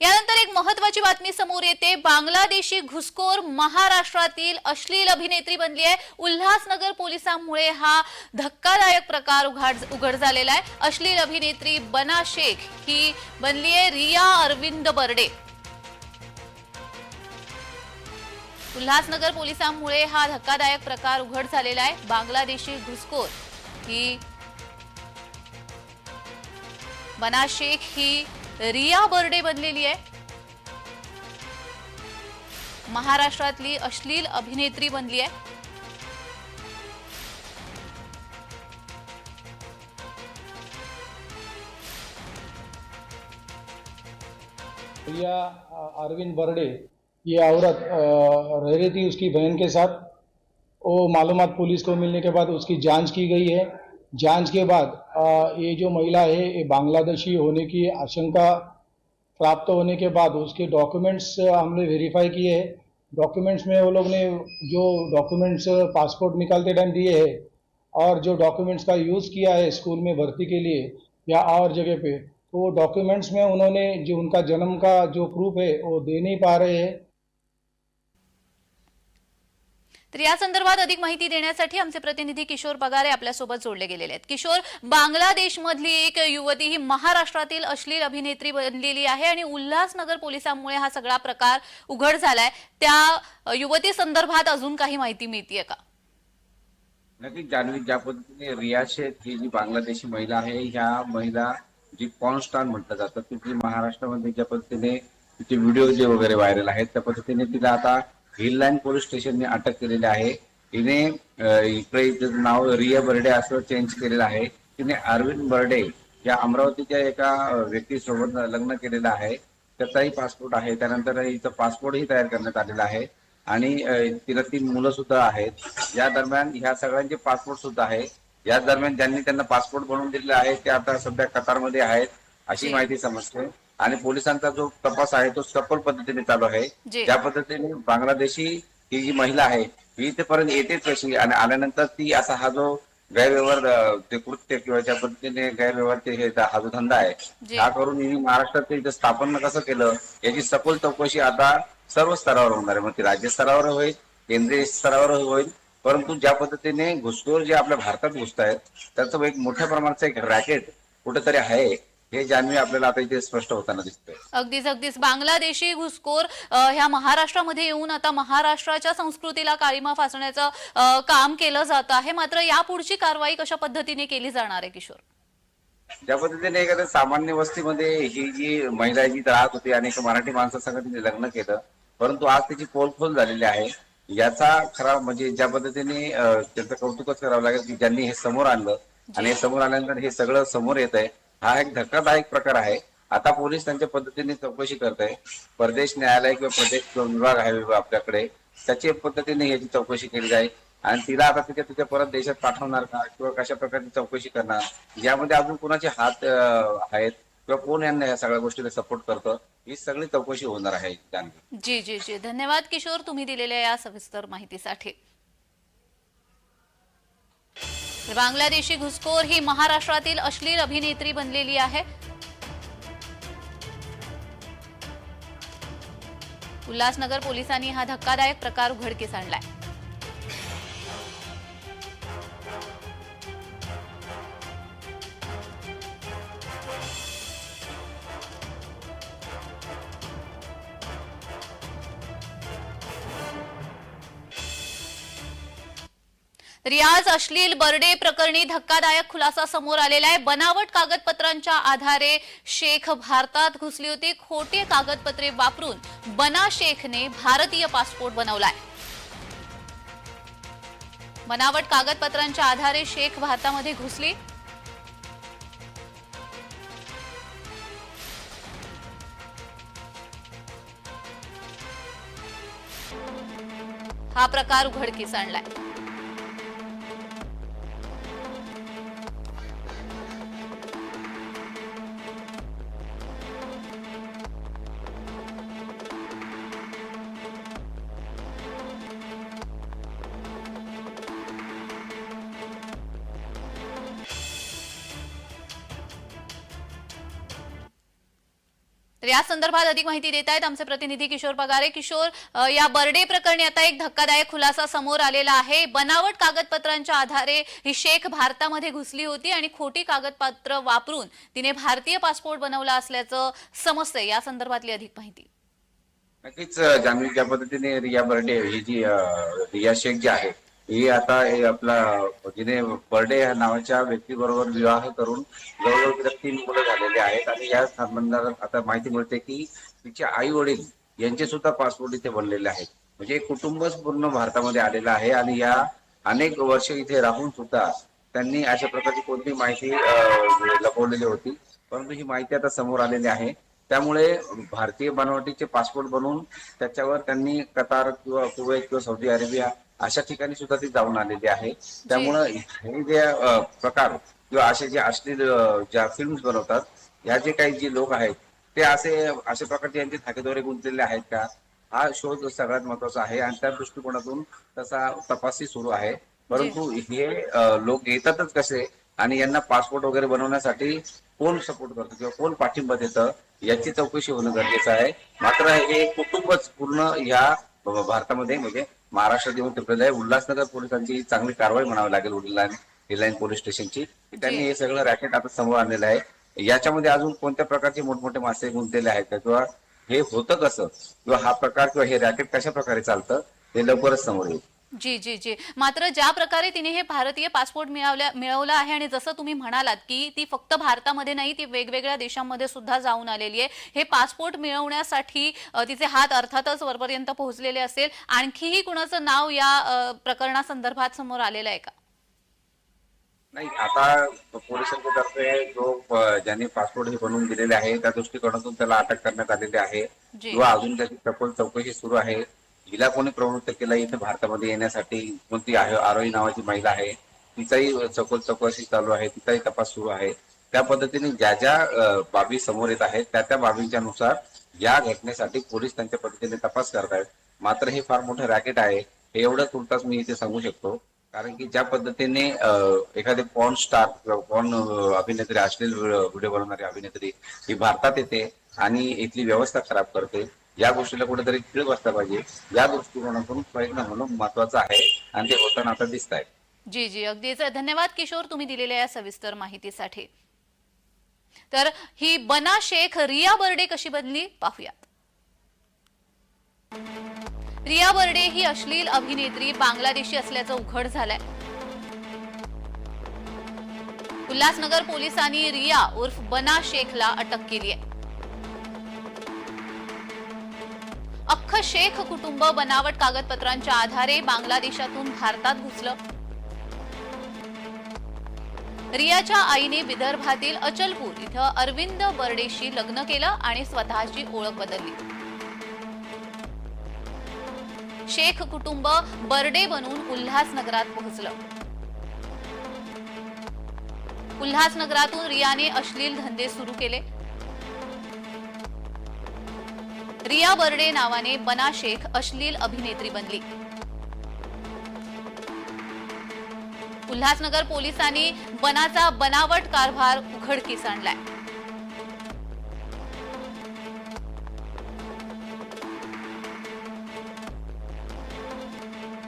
यानंतर एक महत्वाची बातमी समोर येते. बांगलादेशी घुसखोर महाराष्ट्रातील अश्लील अभिनेत्री बनली आहे. उल्हासनगर पोलिसांमुळे हा धक्कादायक प्रकार उघाड उघड झालेला आहे. अश्लील अभिनेत्री बना शेख ही बनली आहे रिया अरविंद बर्डे. उल्हासनगर पोलिसांमुळे हा धक्कादायक प्रकार उघड झालेला आहे. बांगलादेशी घुसखोर ही बना शेख ही रिया बर्डे बनलेली आहे. महाराष्ट्रातली अश्लील अभिनेत्री बनली आहे. प्रिया अ, अरविंद बर्डे ये औरत रह रही थी उसकी बहन के साथ। वो मालूमात पुलिस को मिलने के बाद उसकी जाँच की गई है। जाँच के बाद ये जो महिला है, ये बांग्लादेशी होने की आशंका प्राप्त होने के बाद उसके डॉक्यूमेंट्स हमने वेरीफाई किए हैं। डॉक्यूमेंट्स में वो लोग ने जो डॉक्यूमेंट्स पासपोर्ट निकालते टाइम दिए है और जो डॉक्यूमेंट्स का यूज़ किया है स्कूल में भर्ती के लिए या और जगह पे तो डॉक्यूमेंट्स में उन्होंने जो उनका जन्म का जो प्रूफ है, वो दे नहीं पा रहे हैं। तर या संदर्भात अधिक माहिती देण्यासाठी आमचे प्रतिनिधी किशोर पगारे आपल्यासोबत जोडले गेलेले आहेत. किशोर बांगलादेशमधली एक युवती ही महाराष्ट्रातील अश्लील अभिनेत्री बनलेली आहे आणि उल्हासनगर पोलिसांमुळे हा सगळा प्रकार उघड झालाय. त्या युवती संदर्भात अजून काही माहिती मिळतीये का? नक्कीच जान्हवी ज्या पद्धतीने रिया शेख ही जी बांगलादेशी महिला आहे ह्या महिला जी पॉर्नस्टार म्हटलं जातं ती महाराष्ट्रामध्ये ज्या पद्धतीने तिचे व्हिडिओ जे वगैरे व्हायरल आहेत त्या पद्धतीने तिला आता हिललाईन पोलीस स्टेशनने अटक केलेली आहे. तिने इकडे इथं नाव रिया बर्डे असं चेंज केलेलं आहे. तिने अरविंद बर्डे या अमरावतीच्या एका व्यक्तीसोबत लग्न केलेलं आहे. त्याचाही पासपोर्ट आहे. त्यानंतर हिचं पासपोर्टही तयार करण्यात आलेला आहे. आणि तिला तीन मुलं सुद्धा आहेत. या दरम्यान ह्या सगळ्यांचे पासपोर्ट सुद्धा आहे. या दरम्यान ज्यांनी त्यांना पासपोर्ट बनवून दिलेले आहे ते आता सध्या कतारमध्ये आहेत. अशी. माहिती समजते. आणि पोलिसांचा जो तपास आहे तो सफल पद्धतीने चालू आहे. ज्या पद्धतीने बांगलादेशी ही जी महिला आहे ही इथेपर्यंत येतेच कशी आणि आल्यानंतर ती असा हा जो गैरव्यवहार ते कृत्य किंवा ज्या पद्धतीने गैरव्यवहार ते हे हा जो धंदा आहे. हा करून हिने महाराष्ट्रात ते इथं स्थापन कसं केलं याची सखोल चौकशी आता सर्व स्तरावर होणार आहे मग ती राज्य स्तरावर होईल केंद्रीय स्तरावर होईल परंतु ज्या पद्धतीने घुसखोर जे आपल्या भारतात घुसत आहेत त्याचं एक मोठ्या प्रमाणाचं एक रॅकेट कुठेतरी आहे हे जान्हवी आपल्याला आता इथे स्पष्ट होताना दिसतंय. अगदीच अगदीच. बांगलादेशी घुसखोर ह्या महाराष्ट्रामध्ये येऊन आता महाराष्ट्राच्या संस्कृतीला काळीमा फासण्याचं काम केलं जात आहे. मात्र यापुढची कारवाई कशा पद्धतीने केली जाणार आहे किशोर? ज्या पद्धतीने एखाद्या सामान्य वस्तीमध्ये ही जी महिला जी राहत होती आणि एका मराठी माणसासंग तिने लग्न केलं परंतु आज तिची पोलखोल झालेली आहे. याचा खरा म्हणजे ज्या पद्धतीने त्याचं कौतुकच करावं लागेल की ज्यांनी हे समोर आणलं आणि हे समोर आल्यानंतर हे सगळं समोर येत आहे हा एक धक्कादायक प्रकार आहे. आता पोलीस त्यांच्या पद्धतीने चौकशी करत आहे परदेश न्यायालय किंवा प्रदेश जो विभाग आहे विभाग आपल्याकडे. त्याची पद्धतीने याची चौकशी केली जाईल. आणि तिला आता तिथे तिथे परत देशात पाठवणार का? किंवा कशा प्रकारची चौकशी करणार? यामध्ये अजून कोणाचे हात आहेत? किंवा कोण यांना या सगळ्या गोष्टीला सपोर्ट करतं? ही सगळी चौकशी होणार आहे जी जी जी. धन्यवाद किशोर तुम्ही दिलेल्या या सविस्तर माहितीसाठी. बांगलादेशी घुसखोर ही महाराष्ट्रातील अश्लील अभिनेत्री बनलेली आहे. उल्हासनगर पोलिसांनी हा धक्कादायक प्रकार उघडकीस आणलाय. रियाज अश्लील बर्डे प्रकरणी धक्कादायक खुलासा समोर आलेला आहे. बनावट कागदपत्रांच्या आधारे शेख भारतात घुसली होती. खोटे कागदपत्रे वापरून बना शेखने भारतीय पासपोर्ट बनवलाय. बनावट कागदपत्रांच्या आधारे शेख भारतामध्ये घुसली. हा प्रकार उघडकीस आणलाय. तर या संदर्भात अधिक माहिती देत आहेत आमचे प्रतिनिधी किशोर पगारे. किशोर या बर्डे प्रकरणी आता एक धक्कादायक खुलासा समोर आलेला आहे. बनावट कागदपत्रांच्या आधारे ही शेख भारतामध्ये घुसली होती आणि खोटी कागदपत्र वापरून तिने भारतीय पासपोर्ट बनवला असल्याचं समजतंय. या संदर्भातली अधिक माहिती. नक्कीच जान्हवी ज्या पद्धतीने रिया बर्डे ही जी रिया शेख जी आहे ही आता हे आपला जिने बर्डे या नावाच्या व्यक्तीबरोबर विवाह करून जवळजवळ तिला तीन मुलं झालेली आहेत. आणि या संबंधात आता माहिती मिळते की तिचे आई वडील यांचे सुद्धा पासपोर्ट इथे बनलेले आहेत. म्हणजे कुटुंबच पूर्ण भारतामध्ये आलेलं आहे आणि या अनेक वर्ष इथे राहून सुद्धा त्यांनी अशा प्रकारची कोणती माहिती लपवलेली होती. परंतु ही माहिती आता समोर आलेली आहे. त्यामुळे भारतीय बनावटीचे पासपोर्ट बनवून त्याच्यावर त्यांनी कतार किंवा कुवैत किंवा सौदी अरेबिया अशा ठिकाणी सुद्धा ती जाऊन आलेली आहे. त्यामुळं हे जे प्रकार किंवा असे जे अश्लील ज्या फिल्म बनवतात ह्या जे काही जे लोक आहेत ते असे अशा प्रकारचे यांचे थाकेद्वारे गुंतलेले आहेत का? हा शोध सगळ्यात महत्त्वाचा आहे आणि त्या दृष्टिकोनातून तसा तपासही सुरू आहे. परंतु हे लोक येतातच कसे आणि यांना पासपोर्ट वगैरे बनवण्यासाठी कोण सपोर्ट करतो किंवा कोण पाठिंबा देतं याची चौकशी होणं गरजेचं आहे. मात्र हे कुटुंबच पूर्ण या भारतामध्ये म्हणजे महाराष्ट्रात येऊन टिपलेलं आहे उल्हासनगर पोलिसांची चांगली कारवाई म्हणावी लागेल उडलाईन रिलायन्स पोलीस स्टेशनची. त्यांनी हे सगळं रॅकेट आता समोर आणलेलं आहे. याच्यामध्ये अजून कोणत्या प्रकारचे मोठमोठे मासे गुंतलेले आहेत का? किंवा हे होतं कसं? किंवा हा प्रकार किंवा हे रॅकेट कशा प्रकारे चालतं? ते लवकरच समोर येईल. जी जी जी. मात्र ज्या प्रकारे तिने हे भारतीय पासपोर्ट मिळवल्या मिळवलं आहे आणि जसं तुम्ही म्हणालात की ती फक्त भारतामध्ये नाही ती वेगवेगळ्या देशांमध्ये सुद्धा जाऊन आलेली आहे. हे पासपोर्ट मिळवण्यासाठी तिचे हात अर्थातच वरपर्यंत पोहोचलेले असेल. आणखीही कुणाचं नाव या प्रकरणासंदर्भात समोर आलेलं आहे का? नाही आता पोलिसांच्या तर्फे जो ज्यांनी पासपोर्ट हे बनवून दिलेले आहे त्या दृष्टिकोनातून त्याला अटक करण्यात आलेली आहे. किंवा अजून त्याची सखोल चौकशी सुरू आहे हिला कोणी प्रवृत्त केलं इथे भारतामध्ये येण्यासाठी कोणती आहे आरोही नावाची महिला आहे तिचाही सखोल चौकशी चालू आहे तिचाही तपास सुरू आहे. त्या पद्धतीने ज्या ज्या बाबी समोर येत आहेत त्या त्या बाबींच्या नुसार या घटनेसाठी पोलीस त्यांच्या पद्धतीने तपास करत आहेत. मात्र हे फार मोठं रॅकेट आहे हे एवढं तुर्तास मी इथे सांगू शकतो. कारण की ज्या पद्धतीने एखादे पॉन स्टार पॉन अभिनेत्री अश्लील व्हिडिओ बनवणारी अभिनेत्री ही भारतात येते आणि इथली व्यवस्था खराब करते. या गोष्टीला कुठेतरी खिळ बसला पाहिजे. या दृष्टिकोनातून प्रयत्न होणं महत्वाचं आहे आणि ते होताना आता दिसत आहे जी जी. अगदीच. धन्यवाद किशोर तुम्ही दिलेल्या या सविस्तर माहितीसाठी. तर ही बना शेख रिया बर्डे कशी बनली? पाहूयात. रिया बर्डे ही अश्लील अभिनेत्री बांगलादेशी असल्याचं उघड झालंय. उल्हासनगर पोलिसांनी रिया उर्फ बना शेखला अटक केली आहे शेख कुटुंब बनावट कागदपत्रांच्या आधारे बांगलादेशातून भारतात घुसलं. रियाच्या आईने विदर्भातील अचलपूर इथं अरविंद बर्डेशी लग्न केलं आणि स्वतःची ओळख बदलली. शेख कुटुंब बर्डे बनून उल्हासनगरात पोहोचलं. उल्हासनगरातून रियाने अश्लील धंदे सुरू केले. रिया बर्डे नावाने बना शेख अश्लील अभिनेत्री बनली. उल्हासनगर पोलिसांनी बनाचा बनावट कारभार उघडकीस आणलाय.